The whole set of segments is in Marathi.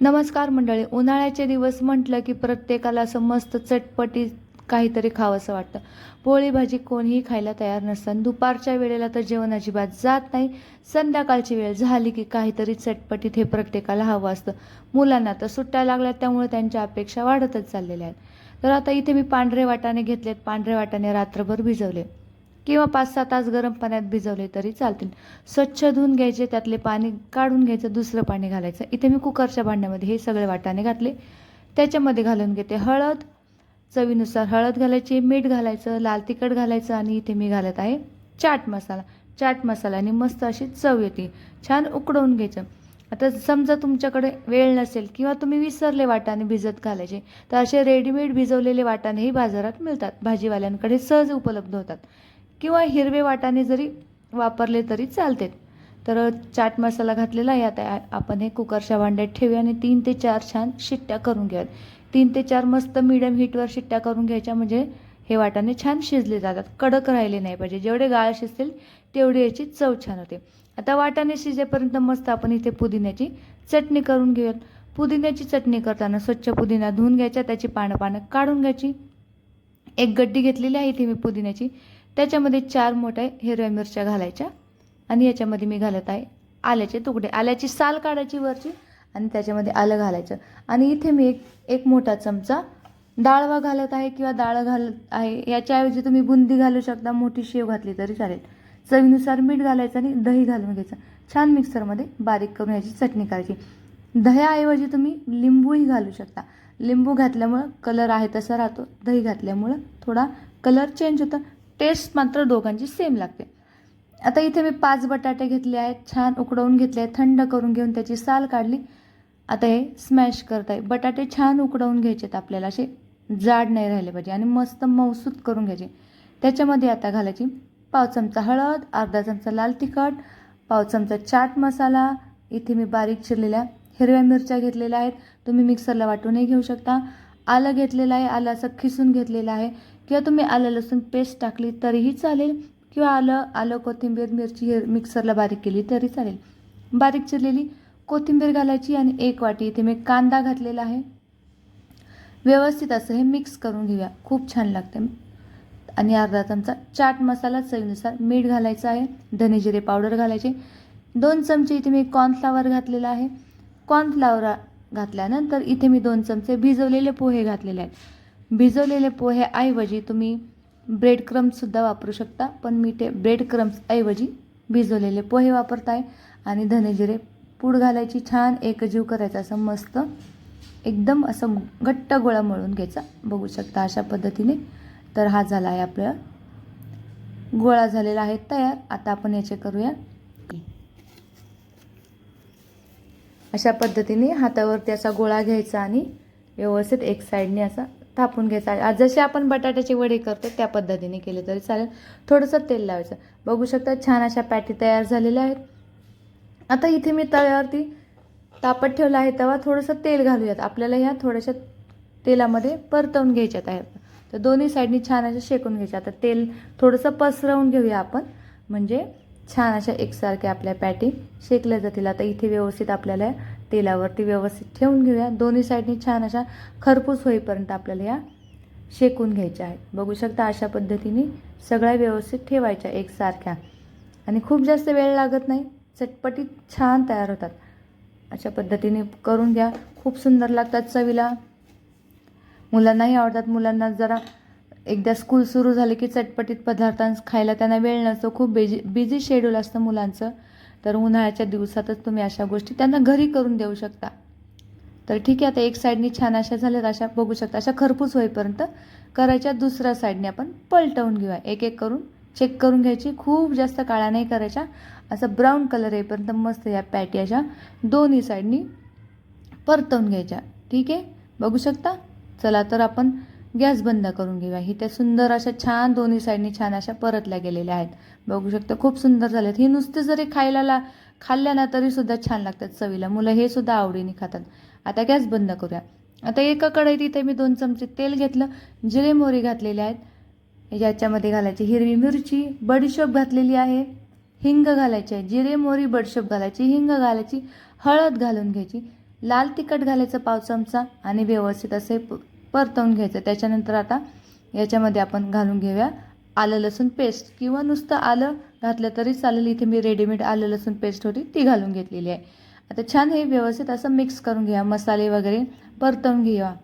नमस्कार मंडळी उन्हाळ्याचे दिवस म्हटलं की प्रत्येकाला असं मस्त चटपटी काहीतरी खावंसं वाटतं. पोळी भाजी कोणीही खायला तयार नसतं. दुपारच्या वेळेला तर जेवण अजिबात जात नाही. संध्याकाळची वेळ झाली की काहीतरी चटपटीत हे प्रत्येकाला हवं असतं. मुलांना तर सुट्ट्या लागल्या त्यामुळे त्यांच्या अपेक्षा वाढतच चाललेल्या आहेत. तर आता इथे मी पांढरे वाटाणे घेतलेत. पांढरे वाटाणे रात्रभर भिजवले. किंवा पाच सहा तास गरम पाण्यात भिजवले तरी चालतील. स्वच्छ धुवून घ्यायचे त्यातले पाणी काढून घ्यायचं दुसरं पाणी घालायचं. इथे मी कुकरच्या भांड्यामध्ये हे सगळे वाटाणे घातले. त्याच्यामध्ये घालून घेते हळद. चवीनुसार हळद घालायची मीठ घालायचं लाल तिखट घालायचं आणि इथे मी घालत आहे चाट मसाला. चाट मसाल्याने मस्त अशी चव येते. छान उकडवून घ्यायचं. आता समजा तुमच्याकडे वेळ नसेल किंवा तुम्ही विसरले वाटाणे भिजत घालायचे तर असे रेडीमेड भिजवलेले वाटाणेही बाजारात मिळतात. भाजीवाल्यांकडे सहज उपलब्ध होतात. किंवा हिरवे वाटाणे जरी वापरले तरी चालते. तर चाट मसाला घातलेला आहे आता. आपण हे कुकरच्या भांड्यात ठेवूया आणि तीन ते चार छान शिट्ट्या करून घ्याव्यात. तीन ते चार मस्त मिडियम हीटवर शिट्ट्या करून घ्यायच्या. म्हणजे हे वाटाणे छान शिजले जातात. कडक राहिले नाही पाहिजे. जेवढे गाळ शिजतील तेवढी याची चव छान होते. आता वाटाणे शिजेपर्यंत मस्त आपण इथे पुदिन्याची चटणी करून घेऊयात. पुदिन्याची चटणी करताना स्वच्छ पुदिना धुवून घ्यायच्या त्याची पानं पानं काढून घ्यायची. एक गड्डी घेतलेली आहे इथे मी पुदिन्याची. त्याच्यामध्ये चार मोठ्या हिरव्या मिरच्या घालायच्या आणि याच्यामध्ये मी घालत आहे आल्याचे तुकडे. आल्याची साल काढायची वरची आणि त्याच्यामध्ये आलं घालायचं. आणि इथे मी एक एक मोठा चमचा डाळवा घालत आहे किंवा डाळ घालत आहे. याच्याऐवजी तुम्ही बुंदी घालू शकता मोठी शेव घातली तरी चालेल. चवीनुसार मीठ घालायचं आणि दही घालून घ्यायचं. छान मिक्सरमध्ये बारीक करून याची चटणी करायची. दह्याऐवजी तुम्ही लिंबूही घालू शकता. लिंबू घातल्यामुळं कलर आहे तसा राहतो. दही घातल्यामुळं थोडा कलर चेंज होतं. टेस्ट मात्र दोघांची सेम लागते. आता इथे मी पाच बटाटे घेतले आहेत छान उकडवून घेतले आहेत थंड करून घेऊन त्याची साल काढली. आता हे स्मॅश करत आहे बटाटे छान उकडवून घ्यायचे आहेत आपल्याला असे जाड नाही राहिले पाहिजे आणि मस्त मौसूत करून घ्यायचे. त्याच्यामध्ये आता घालायची पाव चमचा हळद अर्धा चमचा लाल तिखट पाव चमचा चाट मसाला इथे मी बारीक चिरलेल्या हिरव्या मिरच्या घेतलेल्या आहेत. तुम्ही मिक्सरला वाटूनही घेऊ शकता. आलं घेतलेलं आहे आलं असं खिसून घेतलेलं आहे. किंवा तुम्ही आलं लसूण पेस्ट टाकली तरीही चालेल. किंवा आलं आलं कोथिंबीर मिरची हे मिक्सरला बारीक केली तरी चालेल. बारीक चिरलेली कोथिंबीर घालायची आणि एक वाटी इथे मी कांदा घातलेला आहे. व्यवस्थित असं हे मिक्स करून घेऊया. खूप छान लागते आणि अर्धा चमचा चाट मसाला चवीनुसार मीठ घालायचं आहे. धने जिरे पावडर घालायचे. दोन चमचे इथे मी कॉर्नफ्लावर घातलेला आहे. कॉर्नफ्लावर घातल्यानंतर इथे मी दोन चमचे भिजवलेले पोहे घातलेले आहेत. भिजवलेले पोहेऐवजी तुम्ही ब्रेड क्रम्ससुद्धा वापरू शकता पण मी ते ब्रेड क्रम्सऐवजी भिजवलेले पोहे वापरत आहे आणि धनेजिरे पूड घालायची छान एकजीव करायचा असं मस्त एकदम असं घट्ट गोळा मळून घ्यायचा. बघू शकता अशा पद्धतीने. तर हा झाला आहे आपला गोळा झालेला आहे तयार. आता आपण याचे करूया. अशा पद्धतीने हातावरती असा गोळा घ्यायचा आणि व्यवस्थित एक साईडने असा थापून घ्यायचा. आज जसे आपण बटाट्याचे वडे करतो त्या पद्धतीने केले तरी चालेल. थोडंसं तेल लावायचं. बघू शकता छान अशा पॅटी तयार झालेल्या आहेत. आता इथे मी तव्यावरती तापत ठेवला आहे. तेव्हा थोडंसं तेल घालूयात. आपल्याला ह्या थोड्याशा तेलामध्ये परतवून घ्यायच्यात आहेत. तर दोन्ही साईडनी छान अशा शेकून घ्यायच्या आता तेल थोडंसं पसरवून घेऊया आपण. म्हणजे छान अशा एकसारख्या आपल्या पॅटी शेकल्या जातील. आता इथे व्यवस्थित आपल्याला तेलावरती व्यवस्थित ठेवून घेऊया. दोन्ही साईडनी छान अशा खरपूस होईपर्यंत आपल्याला या शेकून घ्यायच्या आहेत. बघू शकता अशा पद्धतीने सगळ्या व्यवस्थित ठेवायच्या एकसारख्या. आणि खूप जास्त वेळ लागत नाही. चटपटीत छान तयार होतात. अशा पद्धतीने करून घ्या. खूप सुंदर लागतात चवीला. मुलांनाही आवडतात. मुलांना जरा एकदा स्कूल सुरू झाले की चटपटीत पदार्थांस खायला त्यांना वेळ नसतो. खूप बेजी बिझी शेड्यूल असतं मुलांचं. तर उन्हाळ्याच्या दिवसातच तुम्ही अशा गोष्टी त्यांना घरी करून देऊ शकता. तर ठीक आहे आता एक साईडनी छान अशा झाल्यात अशा बघू शकता. अशा खरपूस होईपर्यंत करायच्या दुसऱ्या साईडने आपण पलटवून घेऊया. एक एक करून चेक करून घ्यायची. खूप जास्त काळ्या नाही करायच्या असं ब्राऊन कलर येईपर्यंत मस्त या पॅटी अशा दोन्ही साईडनी परतवून घ्यायच्या. ठीक आहे? बघू शकता? चला तर आपण गॅस बंद करून घेऊया. ही त्या सुंदर अशा छान दोन्ही साईडनी छान अशा परतल्या गेलेल्या आहेत. बघू शकता खूप सुंदर झाल्यात ही नुसते जरी खायला ला खाल्ल्या ना तरीसुद्धा छान लागतात चवीला. मुलं हे सुद्धा आवडीने खातात. आता गॅस बंद करूया. आता एका कढईत इथे मी दोन चमचे तेल घेतलं. जिरे मोहरी घातलेले आहेत. याच्यामध्ये घालायची हिरवी मिरची बडीशोप घातलेली आहे. हिंग घालायची आहे. जिरे मोहरी बडशोप घालायची. हिंग घालायची. हळद घालून घ्यायची. लाल तिखट घालायचं पाव चमचा आणि व्यवस्थित असे परतवून घ्यायचं. त्याच्यानंतर आता याच्यामध्ये आपण घालून घेऊया आलं लसूण पेस्ट किंवा नुसतं आलं घातलं तरी चालेल. इथे मी रेडीमेड आलं लसूण पेस्ट होती ती घालून घेतलेली आहे. आता छान हे व्यवस्थित असं मिक्स करून घ्या मसाले वगैरे परतवून घेऊया.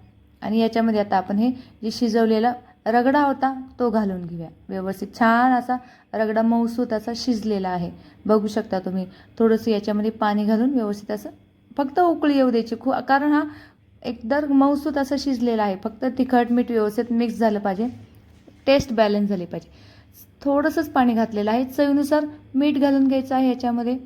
आणि याच्यामध्ये आता आपण हे जे शिजवलेला रगडा होता तो घालून घेऊया. व्यवस्थित छान असा रगडा मऊसूत असा शिजलेला आहे. बघू शकता तुम्ही. थोडंसं याच्यामध्ये पाणी घालून व्यवस्थित असं फक्त उकळी येऊ द्यायची. खूप कारण हा एकदर मऊसूत असं शिजलेलं आहे. फक्त तिखट मीठ व्यवस्थित मिक्स झालं पाहिजे. टेस्ट बॅलन्स झाली पाहिजे. थोडंसंच पाणी घातलेलं आहे. चवीनुसार मीठ घालून घ्यायचं आहे याच्यामध्ये.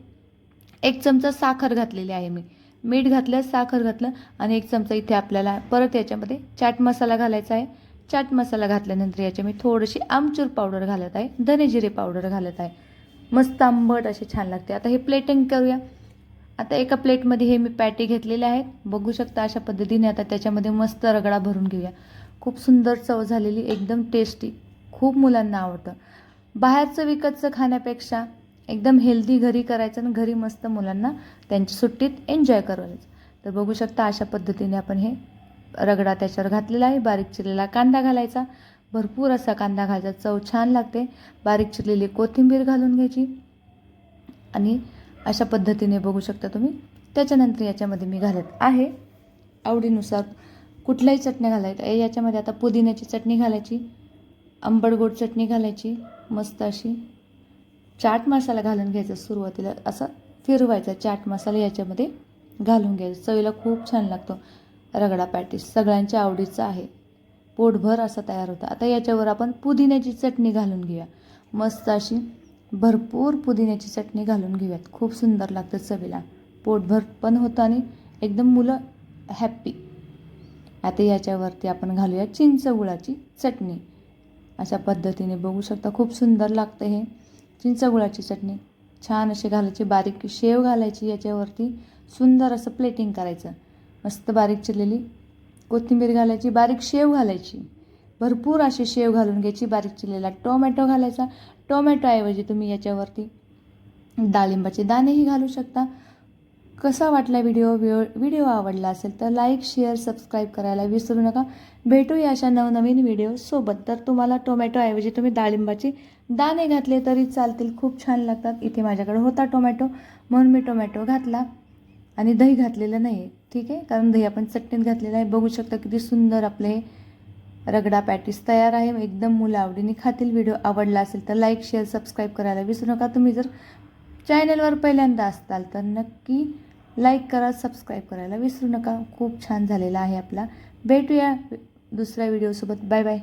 एक चमचा साखर घातलेली आहे मी. मीठ घातलं साखर घातलं आणि एक चमचा इथे आपल्याला परत याच्यामध्ये चाट मसाला घालायचा आहे. चाट मसाला घातल्यानंतर याच्या मी थोडीशी आमचूर पावडर घालत आहे. धने जिरे पावडर घालत आहे. मस्त आंबट असे छान लागते. आता हे प्लेटिंग करूया. आता एका प्लेटमध्ये हे मी पॅटी घेतलेले आहेत. बघू शकता अशा पद्धतीने आता त्याच्यामध्ये मस्त रगडा भरून घेऊया. खूप सुंदर चव झालेली एकदम टेस्टी खूप मुलांना आवडतं. बाहेरचं विकतचं खाण्यापेक्षा एकदम हेल्दी घरी करायचं आणि घरी मस्त मुलांना त्यांच्या सुट्टीत एन्जॉय करायचं. तर बघू शकता अशा पद्धतीने आपण हे रगडा त्याच्यावर घातलेला आहे. बारीक चिरलेला कांदा घालायचा. भरपूर असा कांदा घालायचा. चव छान लागते. बारीक चिरलेली कोथिंबीर घालून घ्यायची. आणि अशा पद्धतीने बघू शकता तुम्ही. त्याच्यानंतर याच्यामध्ये मी घालत आहे आवडीनुसार कुठल्याही चटण्या घालायच्या. याच्यामध्ये आता पुदिन्याची चटणी घालायची आंबट गोड चटणी घालायची मस्त अशी चाट मसाला घालून घ्यायचा सुरुवातीला. असं फिरवायचा चाट मसाला याच्यामध्ये घालून घ्यायचा. चवीला खूप छान लागतो. रगडा पॅटीस सगळ्यांच्या आवडीचा आहे. पोटभर असं तयार होतं. आता याच्यावर आपण पुदिन्याची चटणी घालून घेऊया. मस्त अशी भरपूर पुदिन्याची चटणी घालून घेऊयात. खूप सुंदर लागतं चवीला. पोटभर पण होतं आणि एकदम मुलं हॅप्पी आता याच्यावरती आपण घालूया चिंच गुळाची चटणी. अशा पद्धतीने बघू शकता खूप सुंदर लागतं हे. चिंच गुळाची चटणी. छान अशी घालायची बारीक शेव घालायची याच्यावरती. सुंदर असं प्लेटिंग करायचं. मस्त बारीक चिरलेली कोथिंबीर घालायची बारीक शेव घालायची. भरपूर अशी शेव घालून घ्यायची बारीक चिरलेला टोमॅटो घालायचा. टोमॅटोऐवजी तुम्ही याच्यावरती डाळिंबाचे दाणेही घालू शकता. कसा वाटला व्हिडिओ? व्हिडिओ आवडला असेल तर लाईक शेअर सबस्क्राईब करायला विसरू नका. भेटूया अशा नवनवीन व्हिडिओसोबत तर तुम्हाला टोमॅटोऐवजी तुम्ही डाळिंबाचे दाणे घातले तरी चालतील. खूप छान लागतात. इथे माझ्याकडे होता टोमॅटो. म्हणून मी टोमॅटो घातला. आणि दही घातलेलं नाही आहे ठीक आहे? कारण दही आपण चटणीत घातलेलं आहे. बघू शकता किती सुंदर आपले हे रगडा पॅटीस तयार आहे. एकदम मुलं आवडीने खातील व्हिडिओ आवडला असेल तर लाईक शेअर सबस्क्राईब करायला विसरू नका. तुम्ही जर चॅनलवर पहिल्यांदा असताल तर नक्की लाईक करा सबस्क्राईब करायला विसरू नका. खूप छान झालेला आहे आपला. भेटूया दुसऱ्या व्हिडिओसोबत बाय बाय